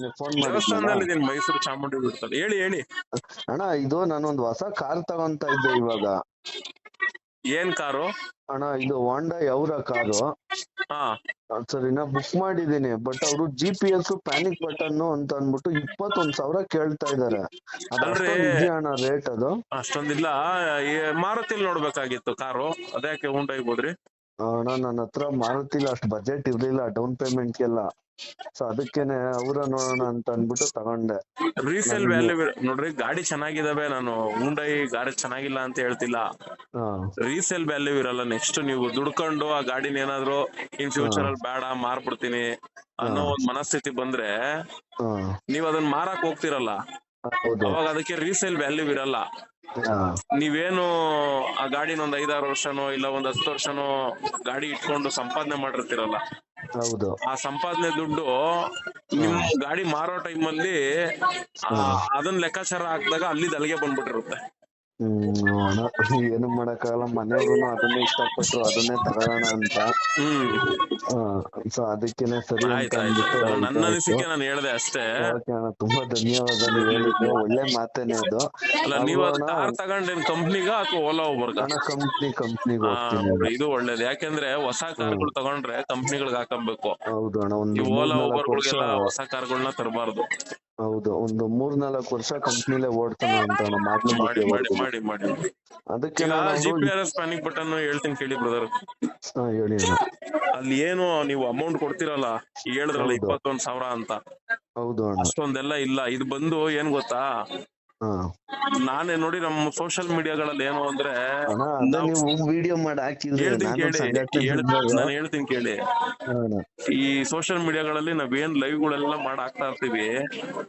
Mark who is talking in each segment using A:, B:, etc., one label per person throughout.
A: ದೇವಸ್ಥಾನದಲ್ಲಿ ಮೈಸೂರು ಚಾಮುಂಡಿ ಬಿಡ್ತಾರೆ ಹೇಳಿ ಹೇಳಿ.
B: ಅಣ್ಣ ಇದು ನಾನೊಂದು ಹೊಸ ಕಾರ್ ತಗೊಂತ ಇದ್ದೆ ಇವಾಗ.
A: ಏನ್ ಕಾರು?
B: ಅಣ್ಣ ಇದು ಹೋಂಡಾ ಯಾವ್ರ ಕಾರು.
A: ಹಾ.
B: ಸರಿನಾ ಬುಕ್ ಮಾಡಿದೀನಿ ಬಟ್ ಅವರು G P S panic button ಅಂತ ಅಂದ್ಬಿಟ್ಟು ಇಪ್ಪತ್ತೊಂದ್ ಸಾವಿರ ಕೇಳ್ತಾ ಇದಾರೆ. ಅಣ್ಣ ರೇಟ್ ಅದು?
A: ಅಷ್ಟೊಂದಿಲ್ಲ ಮಾರುತಿಲ್ ನೋಡ್ಬೇಕಾಗಿತ್ತು ಕಾರು. ಅದ್ಯಾಕೆ ಉಂಟಾಗ್ಬೋದ್ರಿ
B: ಅಣ್ಣ ನನ್ನ ಹತ್ರ ಮಾರುತಿಲ್ಲ ಅಷ್ಟು ಬಜೆಟ್ ಇರ್ಲಿಲ್ಲ ಡೌನ್ ಪೇಮೆಂಟ್ಗೆಲ್ಲ ಸೊ ಅದಕ್ಕೇನೆ ಅವರ ನೋಡೋಣ ಅಂತ ಅನ್ಬಿಟ್ಟು ತಗೊಂಡೆ.
A: ರೀಸೇಲ್ ವ್ಯಾಲ್ಯೂ ನೋಡ್ರಿ ಗಾಡಿ ಚೆನ್ನಾಗಿದಾವೆ ನಾನು ಹುಂಡೈ ಗಾಡಿ ಚೆನ್ನಾಗಿಲ್ಲ ಅಂತ ಹೇಳ್ತಿಲ್ಲ.
B: ಹಾ.
A: ರೀಸೇಲ್ ವ್ಯಾಲ್ಯೂ ಇರಲ್ಲ ನೆಕ್ಸ್ಟ್ ನೀವು ದುಡ್ಕೊಂಡು ಆ ಗಾಡಿನ ಏನಾದ್ರು ಇನ್ ಫ್ಯೂಚರ್ ಅಲ್ಲಿ ಬೇಡ ಮಾರ್ಬಿಡ್ತೀನಿ ಅನ್ನೋ ಒಂದ್ ಮನಸ್ಥಿತಿ ಬಂದ್ರೆ
B: ಹಾ.
A: ನೀವ್ ಅದನ್ನ ಮಾರಕ್ ಹೋಗ್ತಿರಲ್ಲ.
B: ಹೌದು.
A: ಅವಾಗ ಅದಕ್ಕೆ ರೀಸೇಲ್ ವ್ಯಾಲ್ಯೂ ಇರಲ್ಲ. ನೀವೇನು ಆ ಗಾಡಿನ ಒಂದ್ ಐದಾರು ವರ್ಷನೋ ಇಲ್ಲ ಒಂದ್ ಹತ್ತು ವರ್ಷನೋ ಗಾಡಿ ಇಟ್ಕೊಂಡು ಸಂಪಾದನೆ ಮಾಡಿರ್ತೀರಲ್ಲ?
B: ಹೌದು.
A: ಆ ಸಂಪಾದನೆ ದುಡ್ಡು ನಿಮ್ ಗಾಡಿ ಮಾರೋ ಟೈಮ್ ಅಲ್ಲಿ ಅದನ್ನ ಲೆಕ್ಕಾಚಾರ ಹಾಕಿದಾಗ ಅಲ್ಲಿ ಅಲ್ಲಿಗೆ ಬಂದ್ಬಿಟ್ಟಿರುತ್ತೆ.
B: ಹ್ಮ್ ಅಣ್ಣ ಏನು ಮಾಡಕ್ಕಾಗಲ್ಲ. ಮನೆಯವ್ರು ಅದನ್ನೇ ಇಷ್ಟಪಟ್ರು ಅದನ್ನೇ ತಗೊಳ್ಳೋಣ ಅಂತ.
A: ಹ್ಮ್.
B: ಸೊ ಅದಕ್ಕೇನೆ ಸರಿ ಅಂತ ಅಂದ್ಬಿಟ್ಟು
A: ನನ್ನ. ಅನಿಸಿಕೆ ನಾನು ಹೇಳ್ದೆ ಅಷ್ಟೇ.
B: ಓಕೆ ಅಣ್ಣ ತುಂಬಾ ಧನ್ಯವಾದ ನೀವು ಹೇಳಿದ್ದು. ಒಳ್ಳೆ ಮಾತೇನೆ ಅದು.
A: ಅಲ್ಲ ನೀವು ಅದು
B: ಅಣ್ಣ,
A: ಕಾರ್ ತಗೊಂಡೇನ್ ಕಂಪ್ನಿಗ ಅಥವಾ ಓಲಾ ಓಬರ್ಗ
B: ಅಣ್ಣ ಕಂಪ್ನಿ ಕಂಪ್ನಿಗೆ ಹೋಗ್ತೀನಿ ಅಣ್ಣ.
A: ಇದು ಒಳ್ಳೇದು. ಯಾಕೆಂದ್ರೆ ಹೊಸ ಕಾರ್ಗಳು ತಗೊಂಡ್ರೆ ಕಂಪ್ನಿಗಳಿಗೆ ಹಾಕಬೇಕು.
B: ಹೌದು ಅಣ್ಣ ಒಂದು
A: ಈ ಓಲಾ
B: ಮೂರ್ನಾಲ್ಕು ವರ್ಷ
A: ಹೊಸ ಕಾರ್ಗಳನ್ನ ತರಬಾರ್ದು.
B: ಹೌದು ಒಂದು ಮೂರ್ನಾಲ್ಕು ವರ್ಷ ಕಂಪ್ನಿಲೇ ಓಡ್ತಾನೆ ಅಂತ
A: ಮಾಡಿ ಮಾಡಿ ಮಾಡಿ ಮಾಡಿ
B: ಅದಕ್ಕೆ
A: G P R S panic button ಹೇಳ್ತೀನಿ ಕೇಳಿ ಬ್ರದರ್
B: ಹೇಳಿ
A: ಅಲ್ಲಿ ಏನು ನೀವು ಅಮೌಂಟ್ ಕೊಡ್ತಿರಲ್ಲ ಹೇಳಿದ್ರಲ್ಲ. ಇಪ್ಪತ್ತೊಂದ್ ಸಾವಿರ ಅಂತ.
B: ಹೌದು
A: ಅಷ್ಟೊಂದೆಲ್ಲ ಇಲ್ಲ. ಇದು ಬಂದು ಏನ್ ಗೊತ್ತಾ? ನಾನೇ ನೋಡಿ ನಮ್ಮ ಸೋಶಿಯಲ್ ಮೀಡಿಯಾಗಳಲ್ಲಿ ಏನು ಅಂದ್ರೆ
B: ವಿಡಿಯೋ ಮಾಡಿ ಹಾಕಿದ್ರೆ ನಾನು
A: ಹೇಳ್ತೀನಿ ಕೇಳಿ. ಈ ಸೋಶಿಯಲ್ ಮೀಡಿಯಾಗಳಲ್ಲಿ ನಾವೇನ್ ಲೈವ್ ಗಳೆಲ್ಲ ಮಾಡಿ ಹಾಕ್ತಾ ಇರ್ತೀವಿ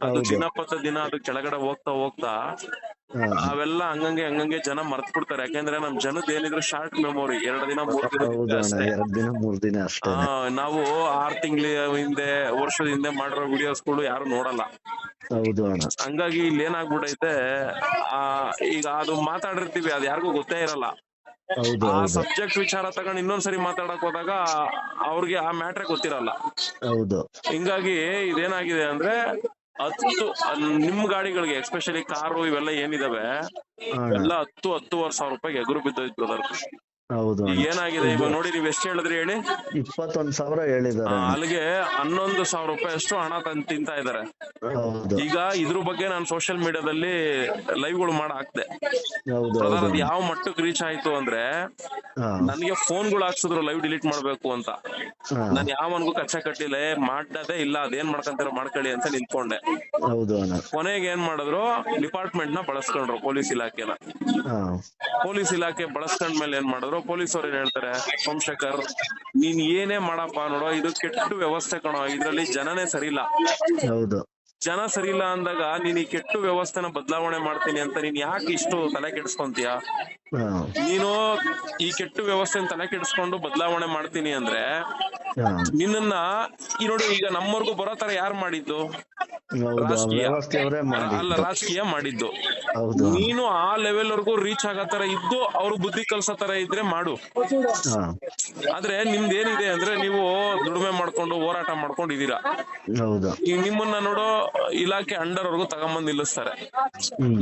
A: ಅದು. ದಿನ ಪತ್ತ ದಿನ ಅದು ಕೆಳಗಡೆ ಹೋಗ್ತಾ ಹೋಗ್ತಾ ಅವೆಲ್ಲ ಹಂಗಂಗೆ ಹಂಗಂಗೆ ಜನ ಮರ್ತ್ ಬಿಡ್ತಾರೆ. ಯಾಕಂದ್ರೆ ನಮ್ ಜನದ ಏನಿದ್ರು ಶಾರ್ಟ್ ಮೆಮೊರಿ ಎರಡ್ ದಿನ ಮೂರ್ ದಿನ
B: ಮೂರ್ ದಿನ ಅಷ್ಟೇ.
A: ನಾವು ಆರ್ ತಿಂಗಳ ಹಿಂದೆ ವರ್ಷದ ಹಿಂದೆ ಮಾಡಿರೋ ವಿಡಿಯೋಸ್ಗಳು ಯಾರು ನೋಡಲ್ಲ.
B: ಹೌದು ಅಣ್ಣ.
A: ಹಂಗಾಗಿ ಇಲ್ಲಿ ಏನಾಗ್ಬಿಟೈತೆ ಆ ಈಗ ಅದು ಮಾತಾಡಿರ್ತೀವಿ ಅದು ಯಾರಿಗೂ ಗೊತ್ತೇ ಇರಲ್ಲ.
B: ಹೌದು
A: ಆ
B: ಹೌದು.
A: ಸಬ್ಜೆಕ್ಟ್ ವಿಚಾರ ತಗೊಂಡ್ ಇನ್ನೊಂದ್ಸರಿ ಮಾತಾಡಕ್ ಹೋದಾಗ ಅವ್ರಿಗೆ ಆ ಮ್ಯಾಟ್ರೆ ಗೊತ್ತಿರಲ್ಲ.
B: ಹೌದು.
A: ಹಿಂಗಾಗಿ ಇದೇನಾಗಿದೆ ಅಂದ್ರೆ ಹತ್ತು ನಿಮ್ ಗಾಡಿಗಳಿಗೆ ಎಸ್ಪೆಷಲಿ ಕಾರು ಇವೆಲ್ಲ ಏನಿದಾವೆ
B: ಅಣ್ಣ.
A: ಎಲ್ಲ ಹತ್ತು ಹತ್ತುವರೆ ಸಾವಿರ ರೂಪಾಯಿಗೆ ಎಗುರು ಬಿದ್ದೋಯ್ತು ಬ್ರದರ್
B: ಹೌದು
A: ಈಗ ಏನಾಗಿದೆ? ಇವಾಗ ನೋಡಿ ನೀವ್ ಎಷ್ಟು ಹೇಳಿದ್ರಿ ಹೇಳಿ?
B: ಇಪ್ಪತ್ತೊಂದ್ ಸಾವಿರ ಅಣ್ಣ.
A: ಅಲ್ಲಿಗೆ ಹನ್ನೊಂದು ಸಾವಿರ ರೂಪಾಯಿ ಅಷ್ಟು ಹಣ ತಂದು ತಿಂತಾ ಇದಾರೆ
B: ಹೌದು.
A: ಈಗ ಇದ್ರ ಬಗ್ಗೆ ನಾನು ಸೋಷಿಯಲ್ ಮೀಡಿಯಾದಲ್ಲಿ ಲೈವ್ಗಳು ಮಾಡ ಹಾಕ್ದೆ.
B: ಹೌದು
A: ಬ್ರದರ್
B: ಹೌದು
A: ಅದ್ ಯಾವ ಮಟ್ಟಕ್ಕೆ ರೀಚ್ ಆಯ್ತು ಅಂದ್ರೆ ನನಗೆ ಫೋನ್ಗಳು ಹಾಕ್ಸಿದ್ರು ಲೈವ್ ಡಿಲೀಟ್ ಮಾಡ್ಬೇಕು ಅಂತ.
B: ಹಾ.
A: ನಾನ್ ಯಾವನ್ಗೂ ಕಚ್ಚ ಕಟ್ಟಿಲ್ಲ ಏ, ಮಾಡ್ದದೇ ಇಲ್ಲ ಅದೇನ್ ಮಾಡ್ಕಂತಾರ ಮಾಡ್ಕೊಳ್ಳಿ ಅಂತ ನಿಂತ್ಕೊಂಡೆ.
B: ಹೌದು ಅಣ್ಣ.
A: ಕೊನೆಗೆ ಏನ್ ಮಾಡಿದ್ರು ಡಿಪಾರ್ಟ್ಮೆಂಟ್ನ ಬಳಸ್ಕೊಂಡ್ರು ಪೊಲೀಸ್ ಇಲಾಖೆನ.
B: ಹಾ.
A: ಪೊಲೀಸ್ ಇಲಾಖೆ ಬಳಸ್ಕೊಂಡ್ಮೇಲೆ ಏನ್ ಮಾಡಿದ್ರು ಪೊಲೀಸ್ ಅವ್ರು ಏನ್ ಹೇಳ್ತಾರೆ? ಸೋಮಶೇಖರ್ ನೀನ್ ಏನೇ ಮಾಡಪ್ಪ ನೋಡೋ ಇದು ಕೆಟ್ಟ ವ್ಯವಸ್ಥೆ ಕಣೋ ಇದ್ರಲ್ಲಿ ಜನನೇ ಸರಿ ಇಲ್ಲ
B: ಹೌದು.
A: ಜನ ಸರಿ ಇಲ್ಲ ಅಂದಾಗ ನೀನ್ ಈ ಕೆಟ್ಟ ವ್ಯವಸ್ಥೆನ ಬದಲಾವಣೆ ಮಾಡ್ತೀನಿ ಅಂತ ನೀನ್ ಯಾಕೆ ಇಷ್ಟು ತಲೆ ಕೆಡಿಸ್ಕೊಂತೀಯ? ನೀನು ಈ ಕೆಟ್ಟ ವ್ಯವಸ್ಥೆ ತಲೆ ಕೆಡಿಸ್ಕೊಂಡು ಬದಲಾವಣೆ ಮಾಡ್ತೀನಿ ಅಂದ್ರೆ
B: ನಿನ್ನ
A: ನಿನ್ನನ್ನ ಈ ನೋಡಿ ಈಗ ನಮ್ಮವರೆಗೂ ಬರೋ ತರ ಯಾರು ಮಾಡಿದ್ದು? ಅಲ್ಲ ರಾಜಕೀಯ ಮಾಡಿದ್ದು. ನೀನು ಆ ಲೆವೆಲ್ ವರ್ಗೂ ರೀಚ್ ಆಗೋ ತರ ಇದ್ದು ಅವ್ರು ಬುದ್ಧಿ ಕಲ್ಸೋ ತರ ಇದ್ರೆ ಮಾಡು. ಆದ್ರೆ ನಿಮ್ದು ಏನಿದೆ ಅಂದ್ರೆ ನೀವು ದುಡಿಮೆ ಮಾಡ್ಕೊಂಡು ಹೋರಾಟ ಮಾಡ್ಕೊಂಡು ಇದೀರಾ
B: ಹೌದು.
A: ಈಗ ನಿಮ್ಮನ್ನ ನೋಡೋ ಇಲಾಖೆ ಅಂಡರ್ ವರ್ಗೂ ತಗೊಂಬಂದ್ ನಿಲ್ಲಿಸ್ತಾರೆ.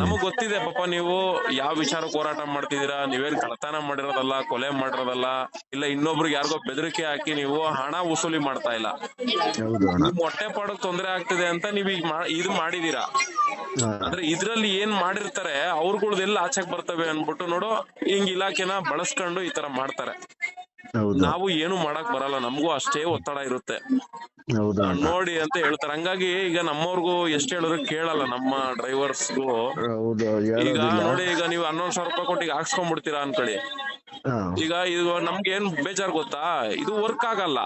A: ನಮಗ್ ಗೊತ್ತಿದೆ ಪಾಪ ನೀವು ಯಾವ ವಿಚಾರಕ್ಕೆ ಹೋರಾಟ ಮಾಡ್ತಿದೀರಾ ನೀವೇನ್ ಕಳತನ ಮಾಡಿರೋದಲ್ಲ ಕೊಲೆ ಮಾಡಿರೋದಲ್ಲ? ಇಲ್ಲ ಇನ್ನೊಬ್ರಿಗೆ ಯಾರಿಗೋ ಬೆದರಿಕೆ ಹಾಕಿ ನೀವು ಹಣ ವಸೂಲಿ ಮಾಡ್ತಾ ಇಲ್ಲ. ನಿಮ್ ಹೊಟ್ಟೆ ಪಾಡಕ್ ತೊಂದರೆ ಆಗ್ತಿದೆ ಅಂತ ನೀವ್ ಈಗ ಇದ್ ಮಾಡಿದೀರಾ? ಅಂದ್ರೆ ಇದ್ರಲ್ಲಿ ಏನ್ ಮಾಡಿರ್ತಾರೆ ಅವ್ರಗಳ್ದೆಲ್ಲ ಆಚೆಗ್ ಬರ್ತವೆ ಅನ್ಬಿಟ್ಟು ನೋಡು ಹಿಂಗ್ ಇಲಾಖೆನ ಬಳಸ್ಕೊಂಡು ಈ ತರ ಮಾಡ್ತಾರೆ. ನಾವು ಏನು ಮಾಡಕ್ ಬರಲ್ಲ ನಮಗೂ ಅಷ್ಟೇ ಒತ್ತಡ ಇರುತ್ತೆ. ನೋಡಿ ಅಂತ ಹೇಳ್ತಾರೆ. ಹಂಗಾಗಿ ಈಗ ನಮ್ಮವ್ರಿಗೂ ಎಷ್ಟ್ ಹೇಳಿದ್ರು ಕೇಳಲ್ಲ ನಮ್ಮ ಡ್ರೈವರ್ಸ್ಗೂ. ಈಗ ನೋಡಿ ಈಗ ನೀವು ಹನ್ನೊಂದ್ ಸಾವಿರ ರೂಪಾಯಿ ಕೊಟ್ಟಿಗೆ ಈಗ ಹಾಕ್ಸ್ಕೊಂಡ್ಬಿಡ್ತೀರಾ ಅನ್ಕೊಳ್ಳಿ. ಈಗ ಇದು ನಮ್ಗೆ ಏನ್ ಬೇಜಾರ್ ಗೊತ್ತಾ? ಇದು ವರ್ಕ್ ಆಗಲ್ಲ.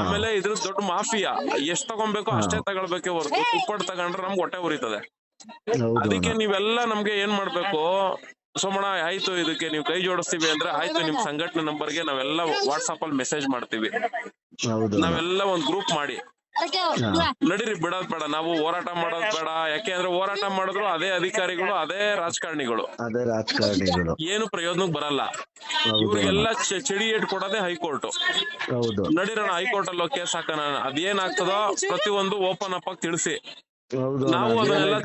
A: ಆಮೇಲೆ ಇದ್ರ ದೊಡ್ಡ ಮಾಫಿಯಾ. ಎಷ್ಟ್ ತಗೊಬೇಕು ಅಷ್ಟೇ ತಗೊಳ್ಬೇಕೆ ಹೊರತು. ತುಪ್ಪಡ್ ತಗೊಂಡ್ರೆ ನಮ್ಗೆ ಹೊಟ್ಟೆ ಉರಿತದೆ. ಅದಕ್ಕೆ ನೀವೆಲ್ಲ ನಮ್ಗೆ ಏನ್ ಮಾಡ್ಬೇಕು? ಸೋಮಣ್ಣ ಆಯ್ತು ಇದಕ್ಕೆ ನೀವು ಕೈ ಜೋಡಿಸ್ತೀವಿ ಅಂದ್ರೆ ಆಯ್ತು ನಿಮ್ ಸಂಘಟನೆ ನಂಬರ್ಗೆ ನಾವೆಲ್ಲ ವಾಟ್ಸಾಪ್ ಅಲ್ಲಿ ಮೆಸೇಜ್ ಮಾಡ್ತೀವಿ.
B: ಹೌದು.
A: ನಾವೆಲ್ಲ ಒಂದ್ ಗ್ರೂಪ್ ಮಾಡಿ. ನಡೀರಿ ಬಿಡೋದ್ ಬೇಡ. ನಾವು ಹೋರಾಟ ಮಾಡೋದ್ ಬೇಡ. ಯಾಕೆ ಅಂದ್ರೆ ಹೋರಾಟ ಮಾಡಿದ್ರು ಅದೇ ಅಧಿಕಾರಿಗಳು ಅದೇ ರಾಜಕಾರಣಿಗಳು.
B: ಅದೇ ರಾಜಕಾರಣಿಗಳು.
A: ಏನು ಪ್ರಯೋಜನಕ್ಕೆ ಬರಲ್ಲ. ಇವ್ರಿಗೆಲ್ಲ ಚಿಡಿ ಕೊಡೋದೇ ಹೈಕೋರ್ಟ್.
B: ಹೌದು.
A: ನಡೀರೋಣ ಹೈಕೋರ್ಟ್ ಅಲ್ಲಿ ಕೇಸ್ ಹಾಕೋಣ. ಅದೇನಾಗ್ತದೋ ಪ್ರತಿಯೊಂದು ಓಪನ್ ಅಪ್ ಆಗಿ ತಿಳಿಸಿ. ನಾವು ಅದನ್ನೆಲ್ಲ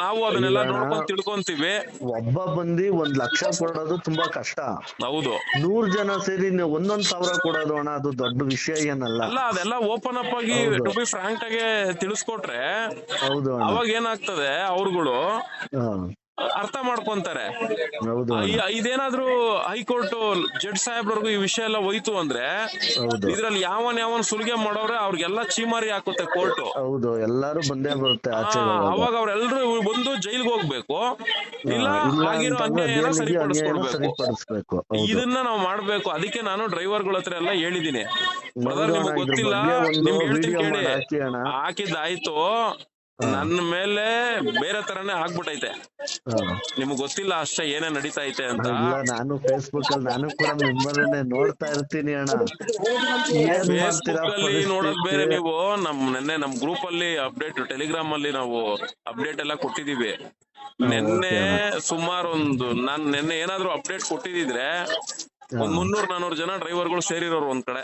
A: ನಾವು ಅದನ್ನೆಲ್ಲ ನೋಡ್ಕೊಂಡ್ ತಿಳ್ಕೊಂತೀವಿ.
B: ಒಬ್ಬ ಬಂದಿ ಒಂದ್ ಲಕ್ಷ ಕೊಡೋದು ತುಂಬಾ ಕಷ್ಟ.
A: ಹೌದು.
B: ನೂರ್ ಜನ ಸೇರಿ ಒಂದೊಂದ್ ಸಾವಿರ ಕೊಡೋದು ಅಣ್ಣ ಅದು ದೊಡ್ಡ ವಿಷಯ ಏನಲ್ಲ.
A: ಅಲ್ಲ ಅದೆಲ್ಲ ಓಪನ್ ಅಪ್ ಆಗಿ. ಟು ಬಿ ಫ್ರಾಂಕ್ ಆಗಿ ತಿಳಿಸ್ಕೊಟ್ರೆ
B: ಹೌದು
A: ಅವಾಗ ಏನಾಗ್ತದೆ ಅವ್ರುಗಳು ಅರ್ಥ ಮಾಡ್ಕೊಂತಾರೆ. ಇದೇನಾದ್ರೂ ಹೈಕೋರ್ಟ್ ಜಡ್ ಸಾಹೇಬ್ರವರೆಗೂ ಈ ವಿಷಯ ಎಲ್ಲ ಹೋಯ್ತು ಅಂದ್ರೆ ಇದ್ರಲ್ಲಿ ಯಾವನ್ ಯಾವನ್ ಸುಲಿಗೆ ಮಾಡೋರೆ ಅವ್ರಿಗೆಲ್ಲ ಚೀಮಾರಿ ಹಾಕುತ್ತೆ ಕೋರ್ಟ್.
B: ಹೌದು ಎಲ್ಲಾರು ಬಂದೇ ಬರುತ್ತೆ.
A: ಅವಾಗ ಅವ್ರೆಲ್ರು ಬಂದು ಜೈಲ್ಗೆ ಹೋಗ್ಬೇಕು. ಇಲ್ಲ ಆಗಿರೋ
B: ಅನ್ಯಾಯ
A: ಸರಿಪಡಿಸ್ಕೊಡ್ಬೇಕು. ಇದನ್ನ ನಾವು ಮಾಡ್ಬೇಕು. ಅದಕ್ಕೆ ನಾನು ಡ್ರೈವರ್ಗಳ ಹತ್ರ ಎಲ್ಲ ಹೇಳಿದೀನಿ. ಬ್ರದರ್ ನಿಮ್ಗೆ ಗೊತ್ತಿಲ್ಲ ನಿಮ್ಗೆ ಹೇಳ್ತೀನಿ ಕೇಳಿ. ಹಾಕಿದ್ದಾಯ್ತು. ನನ್ನ ಮೇಲೆ ಬೇರೆ ತರಾನೇ ಆಗ್ಬಿಟ್ಟೈತೆ ನಿಮ್ಗ್ ಗೊತ್ತಿಲ್ಲ ಅಷ್ಟೇ ಏನೇ ನಡೀತಾ ಐತೆ ಅಂತ.
B: ಇಲ್ಲ ನಾನು ಫೇಸ್ಬುಕ್ ಅಲ್ಲಿ ನಾನು ಕೂಡ ಮೆಂಬರ್ನೇ ನೋಡ್ತಾ ಇರ್ತೀನಿ ಅಣ್ಣ. ಏನ್ ಮಾಡ್ತೀರಾ
A: ಫೇಸ್ಬುಕ್ ಅಲ್ಲಿ ನೋಡೋದ್ ಬೇರೆ
B: ಪರಿಸ್ಥಿತಿ?
A: ನೀವು. ನಮ್ ನೆನ್ನೆ ನಮ್ ಗ್ರೂಪ್ ಅಲ್ಲಿ ಅಪ್ಡೇಟ್ ಟೆಲಿಗ್ರಾಮ್ ಅಲ್ಲಿ ನಾವು ಅಪ್ಡೇಟ್ ಎಲ್ಲ ಕೊಟ್ಟಿದೀವಿ. ನೆನ್ನೆ ಸುಮಾರು ಒಂದು ನಾನ್ ನೆನ್ನೆ ಏನಾದ್ರು ಅಪ್ಡೇಟ್ ಕೊಟ್ಟಿದ್ರೆ ಒಂದ್ ಮುನ್ನೂರ್ ನಾನೂರ್ ಜನ ಡ್ರೈವರ್ಗಳು ಸೇರಿರೋರು ಒಂದ್ ಕಡೆ.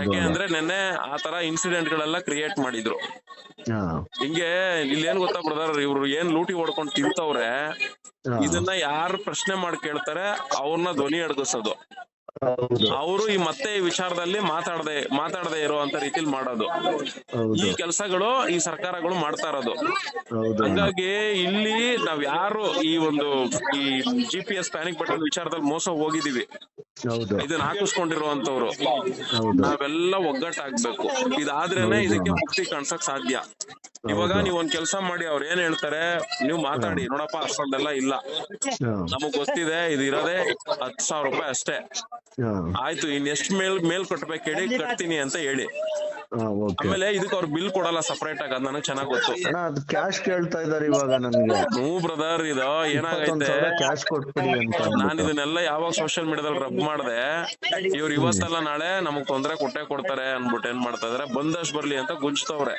A: ಯಾಕೆ ಅಂದ್ರೆ ನೆನ್ನೆ ಆ ತರ ಇನ್ಸಿಡೆಂಟ್ ಗಳೆಲ್ಲ ಕ್ರಿಯೇಟ್ ಮಾಡಿದ್ರು. ಹಿಂಗೆ ಇಲ್ಲಿ ಏನ್ ಗೊತ್ತಾ ಬ್ರದರ್ ಇವ್ರು ಏನ್ ಲೂಟಿ ಹೊಡ್ಕೊಂಡ್ ತಿಂತವ್ರೆ ಇದನ್ನ ಯಾರು ಪ್ರಶ್ನೆ ಮಾಡಿ ಕೇಳ್ತಾರೆ ಅವ್ರನ್ನ ಧ್ವನಿ ಅಡಗಿಸೋದು ಅವರು ಈ ಮತ್ತೆ ಈ ವಿಚಾರದಲ್ಲಿ ಮಾತಾಡದೆ ಮಾತಾಡದೆ ಇರುವಂತ ರೀತಿಲಿ ಮಾಡೋದು. ಈ ಕೆಲಸಗಳು ಈ ಸರ್ಕಾರಗಳು ಮಾಡ್ತಾ ಇರೋದು. ಹಂಗಾಗಿ ಇಲ್ಲಿ ನಾವ್ ಯಾರು ಈ ಒಂದು ಈ G P S panic button ವಿಚಾರದಲ್ಲಿ ಮೋಸ ಹೋಗಿದೀವಿ ಇದನ್ನ ಹಾಕಿಸ್ಕೊಂಡಿರುವಂತವ್ರು ನಾವೆಲ್ಲ ಒಗ್ಗಟ್ಟಾಗ್ಬೇಕು. ಇದಾದ್ರೇನೆ ಇದಕ್ಕೆ ಮುಕ್ತಿ ಕಾಣ್ಸಕ್ ಸಾಧ್ಯ. ಇವಾಗ ನೀವ್ ಒಂದ್ ಕೆಲಸ ಮಾಡಿ ಅವ್ರ ಏನ್ ಹೇಳ್ತಾರೆ ನೀವು ಮಾತಾಡಿ. ನೋಡಪ್ಪ ಅಷ್ಟೊಂದೆಲ್ಲ ಇಲ್ಲ. ನಮಗ್ ಗೊತ್ತಿದೆ ಇದು ಇರೋದೇ ಹತ್ ಸಾವಿರ ರೂಪಾಯಿ ಅಷ್ಟೇ. ಆಯ್ತು ಇನ್ ಎಷ್ಟ್ ಮೇಲ್ ಮೇಲ್ ಕಟ್ಬೇಕು ಹೇಳಿ ಕಟ್ತೀನಿ ಅಂತ ಹೇಳಿ. ಆಮೇಲೆ ಇದಕ್ಕೆ ಅವ್ರು ಬಿಲ್ ಕೊಡಲ್ಲ ಸಪರೇಟ್ ಆಗ ನಾನು ನನಗ್ ಚೆನ್ನಾಗ್ ಗೊತ್ತು.
B: ಅಣ್ಣ ಅದು ಕ್ಯಾಶ್ ಕೇಳ್ತಾ ಇದಾರೆ ಇವಾಗ ನನ್ಗೆ.
A: ಹ್ಞೂ ಬ್ರದರ್ ಇದು ಏನಾಗೈತೆ?
B: ಕ್ಯಾಶ್ ಕೊಟ್ಬಿಡಿ ಅಂತ
A: ನಾನ್. ಇದನ್ನೆಲ್ಲ ಯಾವಾಗ ಸೋಶಿಯಲ್ ಮೀಡಿಯಾದಲ್ಲಿ ರಬ್ ಮಾಡ್ದೆ ಇವ್ರು ಇವತ್ತಲ್ಲ ನಾಳೆ ನಮಗ್ ತೊಂದ್ರೆ ಕೊಟ್ಟೆ ಕೊಡ್ತಾರೆ ಅನ್ಬಿಟ್ಟು ಏನ್ ಮಾಡ್ತಾ ಇದಾರೆ? ಬಂದಷ್ಟು ಬರ್ಲಿ ಅಂತ ಗುಂಜ್ತವ್ರೆ.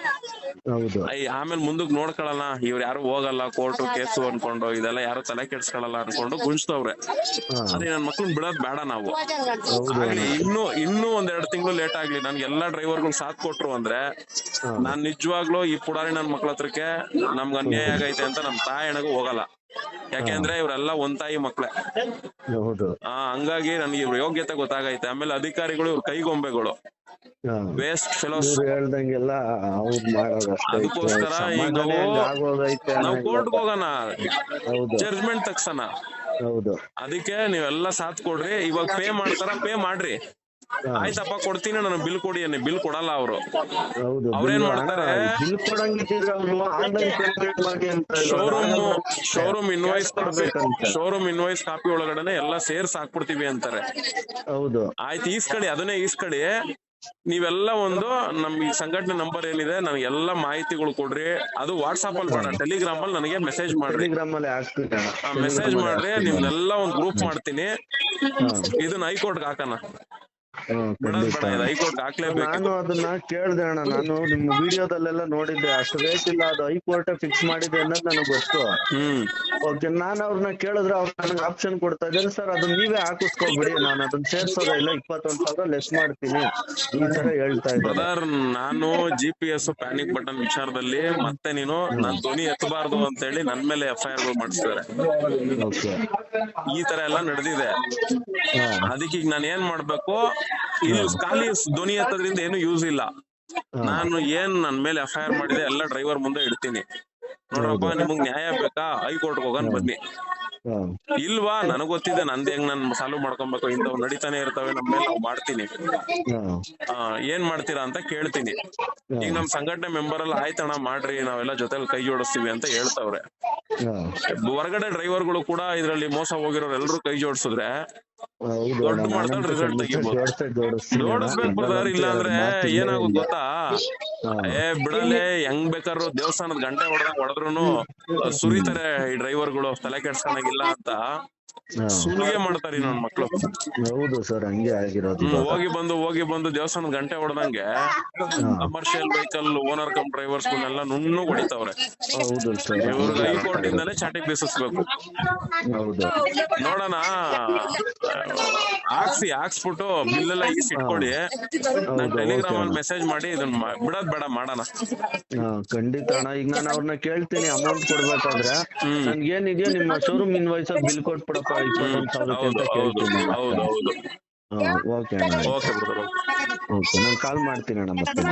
B: ಹೌದು.
A: ಆಮೇಲೆ ಮುಂದಕ್ ನೋಡ್ಕೊಳಲ್ಲ ಇವ್ರು ಯಾರು ಹೋಗಲ್ಲ ಕೋರ್ಟ್ ಕೇಸು ಅನ್ಕೊಂಡು ಇದೆಲ್ಲ ಯಾರು ತಲೆ ಕೆಡ್ಸ್ಕೊಳಲ್ಲ ಅನ್ಕೊಂಡು ಗುಂಜ್ತವ್ರೆ. ಅದೇ ನನ್ ಮಕ್ಳನ್ ಬಿಡೋದ್ ಬೇಡ ನಾವು. ಇನ್ನು ಇನ್ನು ಒಂದೆರಡು ತಿಂಗಳು ಲೇಟ್ ಆಗ್ಲಿ. ನನ್ಗೆ ಎಲ್ಲಾ ಡ್ರೈವರ್ಗಳು ಸಾಥ್ ಕೊಟ್ರು ಅಂದ್ರೆ. ನಾನ್ ನಿಜವಾಗ್ಲೂ ಈ ಪುಡಾರಿ ನನ್ ಮಕ್ಳ ಹತ್ರಕ್ಕೆ ನಮ್ಗ್ ಅನ್ಯಾಯ ಆಗೈತೆ ಅಂತ ನಮ್ ತಾಯಿ ಎಣಗೂ ಹೋಗಲ್ಲ. ಯಾಕೆಂದ್ರೆ ಇವ್ರೆಲ್ಲ ಒಂದ್ ತಾಯಿ ಮಕ್ಳೆ. ಆ ಹಂಗಾಗಿ ನನ್ಗೆ ಇವ್ರ ಯೋಗ್ಯತೆ ಗೊತ್ತಾಗೈತೆ. ಆಮೇಲೆ ಅಧಿಕಾರಿಗಳು ಇವ್ರ ಕೈಗೊಂಬೆಗಳು. Waste fellows
B: ಹೇಳ್ದಂಗೆಲ್ಲ.
A: ಅದಕ್ಕೋಸ್ಕರ ಈಗ ನಾವು- ಕೋರ್ಟ್ ಹೋಗೋಣ. ಜಡ್ಜ್ಮೆಂಟ್ ತಗ್ಸಣ
B: ಹೌದು.
A: ಅದಕ್ಕೆ ನೀವೆಲ್ಲ ಸಾಥ್ ಕೊಡ್ರಿ. ಇವಾಗ ಪೇ ಮಾಡ್ತಾರ ಪೇ ಮಾಡ್ರಿ. ಆಯ್ತಪ್ಪ ಕೊಡ್ತೀನಿ ನಾನು ಬಿಲ್ ಕೊಡಿ ಅನ್ನಿ ಬಿಲ್ ಕೊಡಲ್ಲ ಅವರು. ಅವ್ರೇನ್ ಮಾಡ್ತಾರೆ? Showroom showroom invoice showroom invoice copy ಒಳಗಡೆನೆ ಎಲ್ಲಾ ಸೇರ್ಸ್ ಹಾಕ್ಬಿಡ್ತೀವಿ ಅಂತಾರೆ.
B: ಹೌದು.
A: ಆಯ್ತು ಈಸ್ಕಡಿ ಅದನ್ನೇ ಈಸ್ಕಳಿ ನೀವೆಲ್ಲ ಒಂದು ನಮ್ ಈ ಸಂಘಟನೆ ನಂಬರ್ ಏನಿದೆ ನನಗೆ ಎಲ್ಲ ಮಾಹಿತಿಗಳು ಕೊಡ್ರಿ ಅದು ವಾಟ್ಸಾಪ್ ಅಲ್ಲಿ ಬೇಡ ಟೆಲಿಗ್ರಾಮ್ ಅಲ್ಲಿ ನನಗೆ ಮೆಸೇಜ್ ಮಾಡ್ರಿ. ಮೆಸೇಜ್ ಮಾಡ್ರಿ
B: ನಿಮ್ದೆಲ್ಲ
A: ನಿಮ್ನೆಲ್ಲ ಒಂದ್ ಗ್ರೂಪ್ ಮಾಡ್ತೀನಿ. ಇದನ್ನ ಹೈಕೋರ್ಟ್ ಹಾಕಣ
B: ಖಂಡಿತ.
A: ಹೈಕೋರ್ಟ್
B: ನಾನು ಅದನ್ನ ಕೇಳ್ದೆ ಅಣ್ಣ ನಾನು ನಿಮ್ ವಿಡಿಯೋದಲ್ಲೆಲ್ಲ ನೋಡಿದ್ದೆ ಅಷ್ಟು ರೇಟ್ ಇಲ್ಲ ಅದು ಹೈಕೋರ್ಟ್ ಫಿಕ್ಸ್ ಮಾಡಿದೆ ಅನ್ನೋದು ನನಗೆ ಗೊತ್ತು. ಓಕೆ ನಾನು ಅವ್ರನ್ನ ಕೇಳಿದ್ರೆ ಅವ್ರು ನನಗೆ ಆಪ್ಷನ್ ಕೊಡ್ತಾ ಇದ್ದಾರೆ. ಸರ್ ಅದನ್ನ ನೀವೇ ಹಾಕಿಸ್ಕೊಬಿಡಿ ನಾನು ಅದನ್ನ ಸೇರ್ಸೋದೇ ಇಲ್ಲ ಇಪ್ಪತ್ತೊಂದ್ ಸಾವಿರ ಲೆಸ್ ಮಾಡ್ತೀನಿ. ಈ ತರ ಹೇಳ್ತಾ ಇದ್ದಾರೆ.
A: ಬ್ರದರ್ ನಾನು G P S panic button ವಿಚಾರದಲ್ಲಿ ಮತ್ತೆ ನೀನು ನನ್ ಧ್ವನಿ ಎತ್ತಬಾರ್ದು ಅಂತ ಹೇಳಿ ನನ್ ಮೇಲೆ ಎಫ್ ಐ ಆರ್ಗಳು
B: ಓಕೆ
A: ಈ ತರ ಎಲ್ಲ ನಡೆದಿದೆ. ಅದಕ್ಕೆ ಈಗ ನಾನು ಏನ್ ಮಾಡ್ಬೇಕು? ಇಲ್ಲಿ ಖಾಲಿ ಧ್ವನಿ ಎತ್ತದ್ರಿಂದ ಏನು ಯೂಸ್ ಇಲ್ಲ. ನಾನು ಏನ್ ನನ್ ಮೇಲೆ ಎಫ್ ಐ ಆರ್ ಮಾಡಿದೆ ಎಲ್ಲ ಡ್ರೈವರ್ ಮುಂದೆ ಇಡ್ತೀನಿ. ನೋಡ್ರಪ್ಪ ನಿಮಗ್ ನ್ಯಾಯ ಬೇಕಾ? ಹೈಕೋರ್ಟ್ ಹೋಗೋಣ ಬನ್ನಿ. ಇಲ್ವಾ? ನನಗ್ ಗೊತ್ತಿದೆ ನಂದ್ ಹೆಂಗ್ ನನ್ ಸಾಲ್ವ್ ಮಾಡ್ಕೊಬೇಕು? ಇಂಥವ್ ನಡೀತಾನೆ ಇರ್ತವೆ ನಮ್ಮ ಮೇಲೆ ನಾವ್ ಮಾಡ್ತೀನಿ. ಏನ್ ಮಾಡ್ತೀರಾ ಅಂತ ಕೇಳ್ತೀನಿ. ಈಗ ನಮ್ ಸಂಘಟನೆ ಮೆಂಬರ್ ಎಲ್ಲ ಆಯ್ತಣ್ಣ ಮಾಡ್ರಿ ನಾವೆಲ್ಲ ಜೊತೆಲಿ ಕೈ ಜೋಡಿಸ್ತೀವಿ ಅಂತ ಹೇಳ್ತಾವ್ರೆ. ಹೊರಗಡೆ ಡ್ರೈವರ್ಗಳು ಕೂಡ ಇದ್ರಲ್ಲಿ ಮೋಸ ಹೋಗಿರೋರು ಎಲ್ರು ಕೈ ಜೋಡಿಸಿದ್ರೆ ದೊಡ್ಡ
B: ಅಣ್ಣ
A: ಮಾಡ್ತಾರೆ
B: ನಾನಂತೂ
A: result
B: ಖಂಡಿತ
A: ತೆಗಿಬೋದು.
B: ಜೋಡ್ಸೇ ಜೋಡಿಸ್ತೀನಿ ಅಣ್ಣ.
A: ಜೋಡಿಸ್ಬೇಕು ಬ್ರದರ್ ಇಲ್ಲ ಅಂದ್ರೆ
B: ಮಾತಿಲ್ಲ
A: ಏನಾಗುತ್ತೆ ಗೊತ್ತಾ ಏ ಬಿಡಲೆ ಹೆಂಗ್ ಬೇಕಾದ್ರು ದೇವಸ್ಥಾನದ ಗಂಟೆ ಹೊಡೆದಂಗ್ ಹೊಡೆದ್ರು ಸುರಿತಾರೆ ಈ ಡ್ರೈವರ್ಗಳು ತಲೆ ಕೆಡ್ಸ್ಕೊಳಂಗಿಲ್ಲ ಅಂತ. ಸುಲಿಗೆ ಮಾಡ್ತಾರೆ ನನ್ ಮಕ್ಳು.
B: ಹೌದು ಸರ್ ಹಂಗೆ ಆಗಿರೋದು
A: ಹೋಗಿ ಬಂದು ಹೋಗಿ ಬಂದು ದೇವಸ್ಥಾನದ ಗಂಟೆ ಹೊಡೆದಂಗೆ commercial vehicle owner cum drivers ಎಲ್ಲ ನುಣ್ಣು ಹೊಡಿತಾವ್ರೆ.
B: ಹೌದು ಸರ್
A: ಇವ್ರಿಗೆ ಹೈಕೋರ್ಟ್ ಇಂದಾನೆ ಚಾಟಿಗೆ ಬೀಸಿಸ್ಬೇಕು.
B: ಹೌದು.
A: ನೋಡೋಣ. ಹಾಕ್ಸಿ ಹಾಕ್ಸ್ಬಿಟ್ಟು ಬಿಲ್ ಎಲ್ಲ ಈಗ ಇಟ್ಕೊಳ್ಳಿ. ನಾನು ಟೆಲಿಗ್ರಾಮ್ ಅಲ್ಲಿ ಮೆಸೇಜ್ ಮಾಡಿ ಇದನ್ನ ಬಿಡೋದ್ ಬೇಡ ಮಾಡೋಣ.
B: ಖಂಡಿತ ಅಣ್ಣ. ಈಗ ನಾನು ಅವ್ರನ್ನ ಕೇಳ್ತೀನಿ ಅಮೌಂಟ್ ಕೊಡ್ಬೇಕಾದ್ರೆ. ನನ್ಗೇನಿದೆಯೋ ನಿಮ್ಮ ಶೋರೂಮ್ ಇನ್ವಾಯ್ಸ್ ಬಿಲ್ ಕೊಟ್ಬಿಡಪ್ಪ ಇಪ್ಪತ್ತೊಂದ್
A: ಹೌದು
B: ಅಂತ
A: ಹೌದು
B: ಕೇಳ್ತೀನಿ
A: ಹೌದು
B: ಓಕೆ ಅಣ್ಣ.
A: ಓಕೆ
B: ನಾನು ಕಾಲ್ ಮಾಡ್ತೀನಿ ಅಣ್ಣ ಮತ್ತೆ.